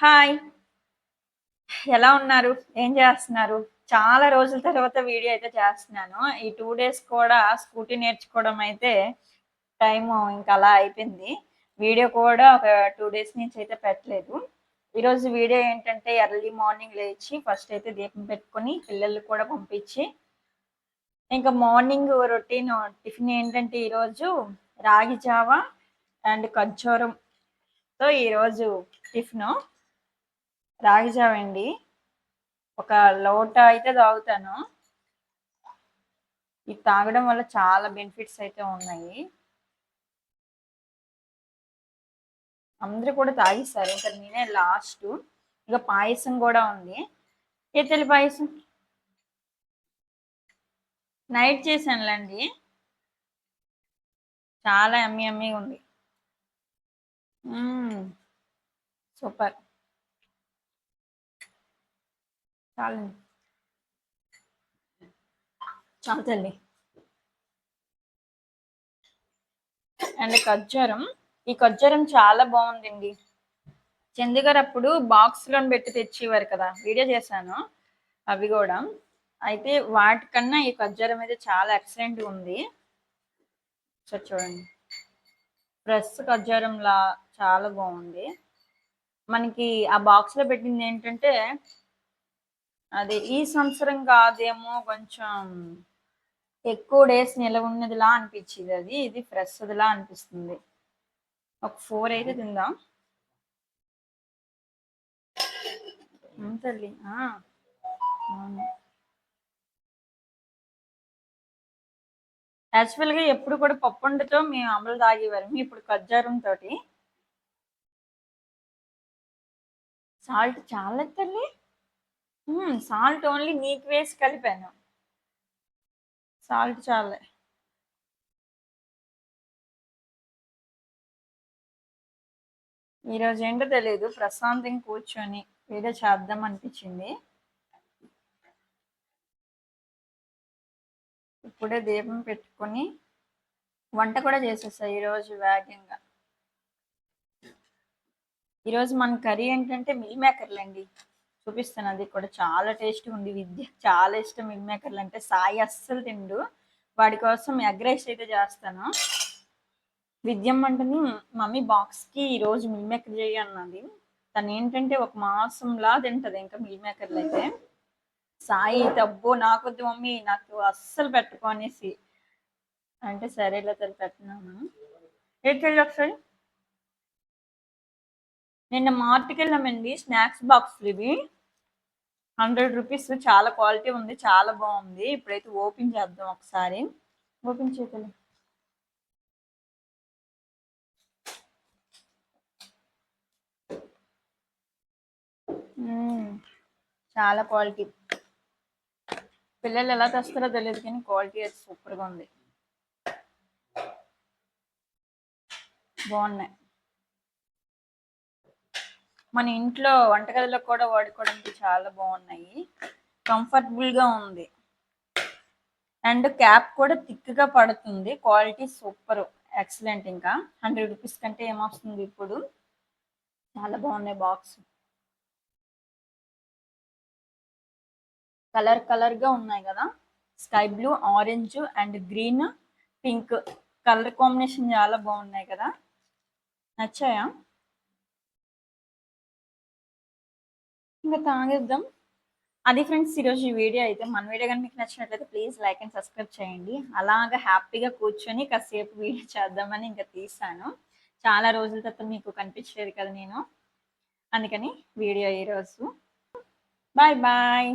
Hi. ఎలా ఉన్నారు? ఏం చేస్తున్నారు? చాలా రోజుల తర్వాత వీడియో అయితే చేస్తున్నాను. ఈ టూ డేస్ కూడా స్కూటీ నేర్చుకోవడం అయితే టైం ఇంకా అలా అయిపోయింది. వీడియో కూడా ఒక టూ డేస్ నుంచి అయితే పెట్టలేదు. ఈరోజు వీడియో ఏంటంటే ఎర్లీ మార్నింగ్ లేచి ఫస్ట్ అయితే దీపం పెట్టుకొని పిల్లలు కూడా పంపించి ఇంకా మార్నింగ్ రొటీన్ టిఫిన్ ఏంటంటే ఈరోజు రాగి జావ అండ్ ఖర్జూరంతో ఈరోజు టిఫిన్. రాగి జావ అండి ఒక లోట అయితే తాగుతాను. ఇది తాగడం వల్ల చాలా బెనిఫిట్స్ అయితే ఉన్నాయి. అందరూ కూడా తాగిస్తారు. ఇంకా నేనే లాస్ట్. ఇక పాయసం కూడా ఉంది. ఏ తెలి పాయసం? నైట్ చేశానులేండి. చాలా అమ్మి అమ్మిగా ఉంది. సూపర్. చాలండి. చాలు తల్లి అండ్ ఖర్జూరం. ఈ ఖర్జూరం చాలా బాగుందండి. చందు గారు అప్పుడు బాక్స్లో పెట్టి తెచ్చేవారు కదా వీడియో చేశాను అవి కూడా. అయితే వాటికన్నా ఈ ఖర్జూరం అయితే చాలా ఎక్సలెంట్ ఉంది. సార్ చూడండి. ఫ్రెష్ ఖర్జూరంలా చాలా బాగుంది. మనకి ఆ బాక్స్లో పెట్టింది ఏంటంటే అది ఈ సంవత్సరం కాదేమో కొంచెం ఎక్కువ డేస్ నిలవ ఉన్నదిలా అనిపించింది అది. ఇది ఫ్రెష్దిలా అనిపిస్తుంది. ఒక ఫోర్ అయితే తిందాం. తల్లి. అవును. యాక్చువల్గా ఎప్పుడు కూడా పప్పుండతో మేము అమలు తాగేవారు. ఇప్పుడు ఖర్జూరం తోటి. సాల్ట్ చాలా తల్లి. సాల్ట్ ఓన్లీ నీకు వేసి కలిపాను. సాల్ట్ చాలే. ఈరోజు ఏంటో తెలియదు ప్రశాంతం కూర్చొని ఏదో చేద్దాం అనిపించింది. ఇప్పుడే దీపం పెట్టుకొని వంట కూడా చేసేసా ఈరోజు వేగంగా. ఈరోజు మన కర్రీ ఏంటంటే మిల్ మేకర్లు అండి చూపిస్తాను అది కూడా చాలా టేస్ట్ ఉంది. విద్య చాలా ఇష్టం మిల్ మేకర్లు అంటే సాయి అస్సలు తిండు. వాడి కోసం ఎగ్ రైస్ అయితే చేస్తాను. విద్యం అంటని మమ్మీ బాక్స్కి ఈరోజు మిల్ మేకర్ చేయి అన్నది. తను ఏంటంటే ఒక మాసంలా తింటది ఇంకా మిల్ మేకర్లు అయితే. సాయి తబ్బో నాకొద్దు మమ్మీ నాకు అస్సలు పెట్టుకోనేసి అంటే సరేలా తను పెట్టినాను. ఏంటి ఒకసారి? నిన్న మార్ట్కి వెళ్ళామండి స్నాక్స్ బాక్స్లు ఇవి. హండ్రెడ్ రూపీస్ చాలా క్వాలిటీ ఉంది చాలా బాగుంది. ఇప్పుడైతే ఓపెన్ చేద్దాం ఒకసారి. ఓపెన్ చేయాలి చాలా క్వాలిటీ. పిల్లలు ఎలా తెస్తారో తెలియదు కానీ క్వాలిటీ అయితే సూపర్గా ఉంది. బాగున్నాయి. మన ఇంట్లో వంటగదిలో కూడా వాడుకోవడానికి చాలా బాగున్నాయి. కంఫర్టబుల్గా ఉంది. అండ్ క్యాప్ కూడా థిక్గా పడుతుంది. క్వాలిటీ సూపర్ ఎక్సలెంట్ ఇంకా. హండ్రెడ్ రూపీస్ కంటే ఏమొస్తుంది ఇప్పుడు? చాలా బాగున్నాయి బాక్స్ కలర్ కలర్గా ఉన్నాయి కదా. Sky blue orange and green pink colour combination చాలా బాగున్నాయి కదా. నచ్చాయా? ఇంకా తాగేద్దాం. అది ఫ్రెండ్స్ ఈరోజు ఈ వీడియో అయితే మన వీడియో కానీ మీకు నచ్చినట్లయితే ప్లీజ్ లైక్ అండ్ సబ్స్క్రైబ్ చేయండి. అలాగా హ్యాపీగా కూర్చొని కాసేపు వీడియో చేద్దామని ఇంకా తీసాను. చాలా రోజుల తర్వాత మీకు కనిపించేది కదా నేను. అందుకని వీడియో ఈరోజు బాయ్ బాయ్.